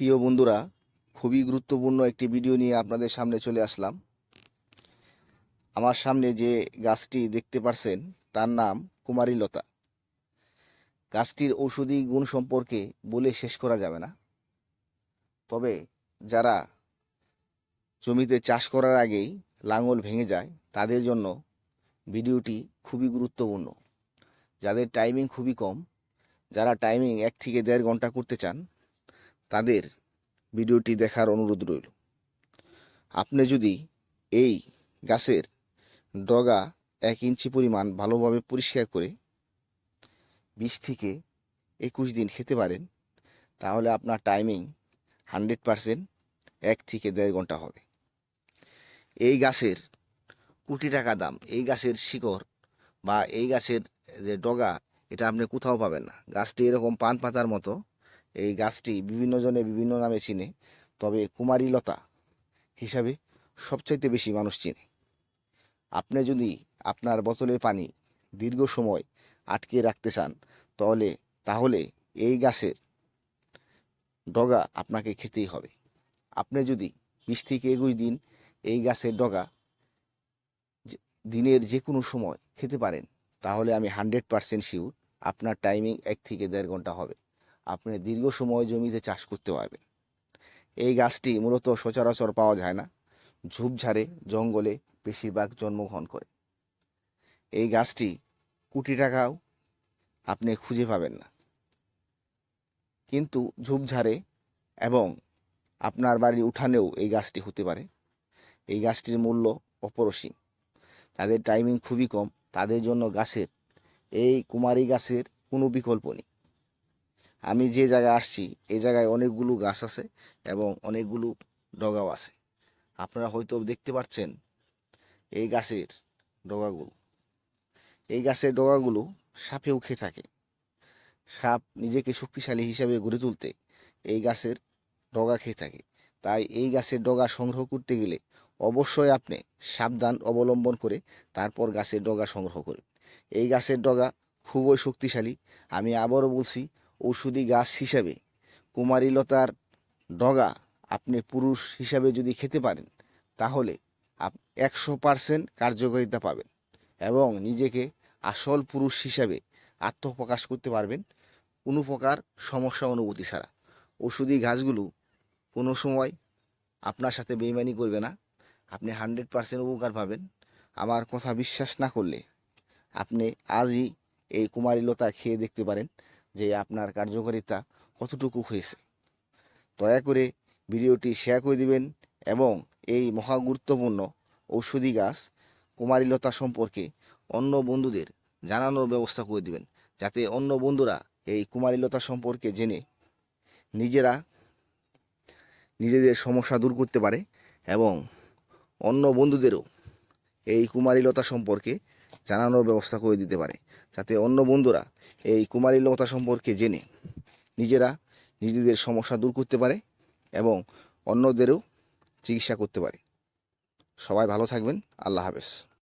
প্রিয় বন্ধুরা, খুবই গুরুত্বপূর্ণ একটি ভিডিও নিয়ে আপনাদের সামনে চলে আসলাম। আমার সামনে যে গাছটি দেখতে পারছেন, তার নাম কুমারী লতা। গাছটির ঔষধি গুণ সম্পর্কে বলে শেষ করা যাবে না। তবে যারা জমিতে চাষ করার আগেই লাঙল ভেঙে যায়, তাদের জন্য ভিডিওটি খুবই গুরুত্বপূর্ণ। যাদের টাইমিং খুবই কম, যারা টাইমিং এক থেকে দেড় ঘণ্টা করতে চান তাদের ভিডিওটি দেখার অনুরোধ রইল। আপনি যদি এই গাছের ডগা এক ইঞ্চি পরিমাণ ভালোভাবে পরিষ্কার করে বিশ থেকে একুশ দিন খেতে পারেন, তাহলে আপনার টাইমিং হান্ড্রেড পারসেন্ট এক থেকে দেড় ঘণ্টা হবে। এই গাছের কোটি টাকা দাম, এই গাছের শিকড় বা এই গাছের যে ডগা, এটা আপনি কোথাও পাবেন না। গাছটি এরকম পান পাতার মতো এই গাছটি বিভিন্ন জনে বিভিন্ন নামে চিনে, তবে কুমারী লতা হিসাবে সবচাইতে বেশি মানুষ চিনে। আপনি যদি আপনার বোতলের পানি দীর্ঘ সময় আটকে রাখতে চান, তাহলে তাহলে এই গাছের ডগা আপনাকে খেতেই হবে। আপনি যদি বিশ থেকে একুশ দিন এই গাছের ডগা দিনের যে কোনো সময় খেতে পারেন, তাহলে আমি হান্ড্রেড পারসেন্ট শিওর আপনার টাইমিং এক থেকে দেড় ঘণ্টা হবে। আপনি দীর্ঘ সময় জমিতে চাষ করতে পারবেন। এই গাছটি মূলত সচরাচর পাওয়া যায় না। ঝোপঝাড়ে জঙ্গলে বেশিরভাগ জন্মগ্রহণ করে। এই গাছটি কোটি টাকাও আপনি খুঁজে পাবেন না। কিন্তু ঝোপঝাড়ে এবং আপনার বাড়ির উঠানেও এই গাছটি হতে পারে। এই গাছটির মূল্য অপরসীম। তাদের টাইমিং খুবই কম। তাদের জন্য গাছের, এই কুমারী গাছের কোনো বিকল্প নেই। আমি যে জায়গায় আসছি এই জায়গায় অনেকগুলো গাছ আছে এবং অনেকগুলো ডগাও আছে। আপনারা হয়তো দেখতে পাচ্ছেন এই গাছের ডগাগুলো। এই গাছের ডগাগুলো সাপেও খেয়ে থাকে। সাপ নিজেকে শক্তিশালী হিসাবে গড়ে তুলতে এই গাছের ডগা খেয়ে থাকে। তাই এই গাছের ডগা সংগ্রহ করতে গেলে অবশ্যই আপনি সাবধান অবলম্বন করে তারপর গাছের ডগা সংগ্রহ করুন। এই গাছের ডগা খুবই শক্তিশালী। আমি আবারও বলছি ঔষধি গাছ হিসাবে। কুমারী লতার ডগা আপনি পুরুষ হিসাবে যদি খেতে পারেন, তাহলে আপ একশো পারসেন্ট কার্যকারিতা পাবেন এবং নিজেকে আসল পুরুষ হিসাবে আত্মপ্রকাশ করতে পারবেন কোনো প্রকার সমস্যা অনুভূতি ছাড়া। ওষুধি গাছগুলো কোনো সময় আপনার সাথে বেইমানি করবে না, আপনি হান্ড্রেড পারসেন্ট উপকার পাবেন। আমার কথা বিশ্বাস না করলে আপনি আজই এই কুমারী লতা খেয়ে দেখতে পারেন। যে আপনার কার্যকারিতা কতটুকু হয়েছে। দয়া করে ভিডিওটি শেয়ার করে দিবেন এবং এই মহা গুরুত্বপূর্ণ ঔষধি গাছ কুমারীলতা সম্পর্কে অন্য বন্ধুদের জানানোর ব্যবস্থা করে দিবেন, যাতে অন্য বন্ধুরা এই কুমারীলতা সম্পর্কে জেনে নিজেরা নিজেদের সমস্যা দূর করতে পারে এবং অন্য বন্ধুদেরও এই কুমারীলতা সম্পর্কে জানানোর ব্যবস্থা করে দিতে পারে, যাতে অন্য বন্ধুরা এই কুমারী লতা সম্পর্কে জেনে নিজেরা নিজেদের সমস্যা দূর করতে পারে এবং অন্যদেরও চিকিৎসা করতে পারে। সবাই ভালো থাকবেন। আল্লাহ হাফেজ।